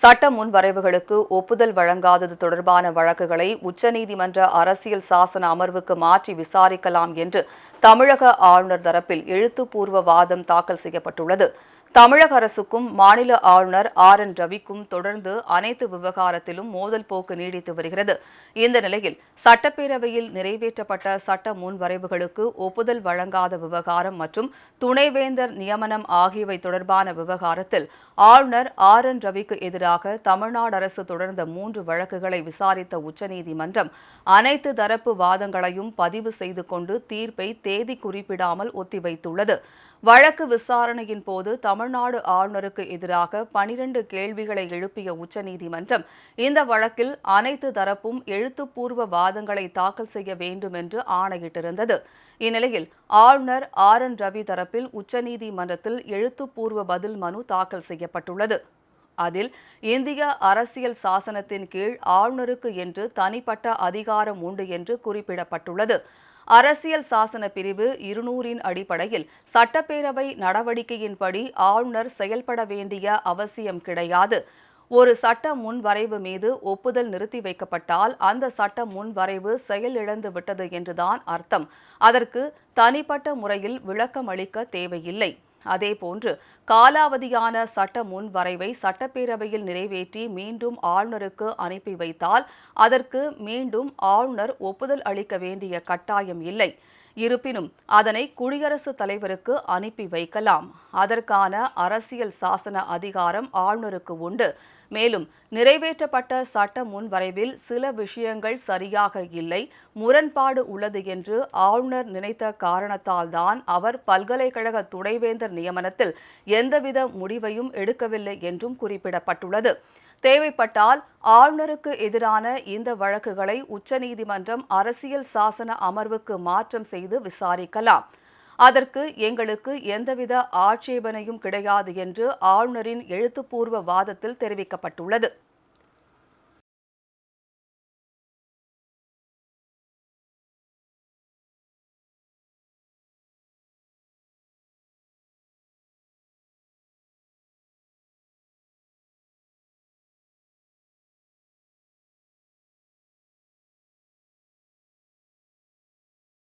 சட்ட முன்வரைவுகளுக்கு ஒப்புதல் வழங்காதது தொடர்பான வழக்குகளை உச்சநீதிமன்ற அரசியல் சாசன அமர்வுக்கு மாற்றி விசாரிக்கலாம் என்று தமிழக ஆளுநர் தரப்பில் எழுத்துப்பூர்வ வாதம் தாக்கல் செய்யப்பட்டுள்ளது. தமிழக அரசுக்கும் மாநில ஆளுநர் ஆர் என் ரவிக்கும் தொடர்ந்து அனைத்து விவகாரத்திலும் மோதல் போக்கு நீடித்து வருகிறது. இந்த நிலையில் சட்டப்பேரவையில் நிறைவேற்றப்பட்ட சட்ட முன்வரைவுகளுக்கு ஒப்புதல் வழங்காத விவகாரம் மற்றும் துணைவேந்தர் நியமனம் ஆகியவை தொடர்பான விவகாரத்தில் ஆளுநர் ஆர் என் ரவிக்கு எதிராக தமிழ்நாடு அரசு தொடர்ந்த மூன்று வழக்குகளை விசாரித்த உச்சநீதிமன்றம் அனைத்து தரப்பு வாதங்களையும் பதிவு செய்து கொண்டு தீர்ப்பை தேதி குறிப்பிடாமல் ஒத்திவைத்துள்ளது. வழக்கு விசாரணையின் போது தமிழ் தமிழ்நாடு ஆளுநருக்கு எதிராக பனிரண்டு கேள்விகளை எழுப்பிய உச்சநீதிமன்றம் இந்த வழக்கில் அனைத்து தரப்பும் எழுத்துப்பூர்வ வாதங்களை தாக்கல் செய்ய வேண்டும் என்று ஆணையிட்டிருந்தது. இந்நிலையில் ஆளுநர் ஆர். என். ரவி தரப்பில் உச்சநீதிமன்றத்தில் எழுத்துப்பூர்வ பதில் மனு தாக்கல் செய்யப்பட்டுள்ளது. அதில் இந்திய அரசியல் சாசனத்தின் கீழ் ஆளுநருக்கு என்று தனிப்பட்ட அதிகாரம் உண்டு என்று குறிப்பிடப்பட்டுள்ளது. அரசியல் சாசன பிரிவு இருநூறின் அடிப்படையில் சட்டப்பேரவை நடவடிக்கையின்படி ஆளுநர் செயல்பட வேண்டிய அவசியம் கிடையாது. ஒரு சட்ட முன்வரைவு மீது ஒப்புதல் நிறுத்தி வைக்கப்பட்டால் அந்த சட்ட முன்வரைவு செயலிழந்து விட்டது என்றுதான் அர்த்தம். அதற்கு தனிப்பட்ட முறையில் விளக்கம் அளிக்க தேவையில்லை. அதேபோன்று காலாவதியான சட்ட முன்வரைவை சட்டப்பேரவையில் நிறைவேற்றி மீண்டும் ஆளுநருக்கு அனுப்பி வைத்தால் அதற்கு மீண்டும் ஆளுநர் ஒப்புதல் அளிக்க வேண்டிய கட்டாயம் இல்லை. இருப்பினும் அதனை குடியரசுத் தலைவருக்கு அனுப்பி வைக்கலாம். அதற்கான அரசியல் சாசன அதிகாரம் ஆளுநருக்கு உண்டு. மேலும் நிறைவேற்றப்பட்ட சட்ட முன்வரைவில் சில விஷயங்கள் சரியாக இல்லை முரண்பாடு உள்ளது என்று ஆளுநர் நினைத்த காரணத்தால்தான் அவர் பல்கலைக்கழக துணைவேந்தர் நியமனத்தில் எந்தவித முடிவையும் எடுக்கவில்லை என்றும் குறிப்பிடப்பட்டுள்ளது. தேவைப்பட்டால் ஆளுநருக்கு எதிரான இந்த வழக்குகளை உச்சநீதிமன்றம் அரசியல் சாசன அமர்வுக்கு மாற்றம் செய்து விசாரிக்கலாம். அதற்கு எங்களுக்கு எந்தவித ஆட்சேபனையும் கிடையாது என்று ஆளுநரின் எழுத்துப்பூர்வ வாதத்தில் தெரிவிக்கப்பட்டுள்ளது.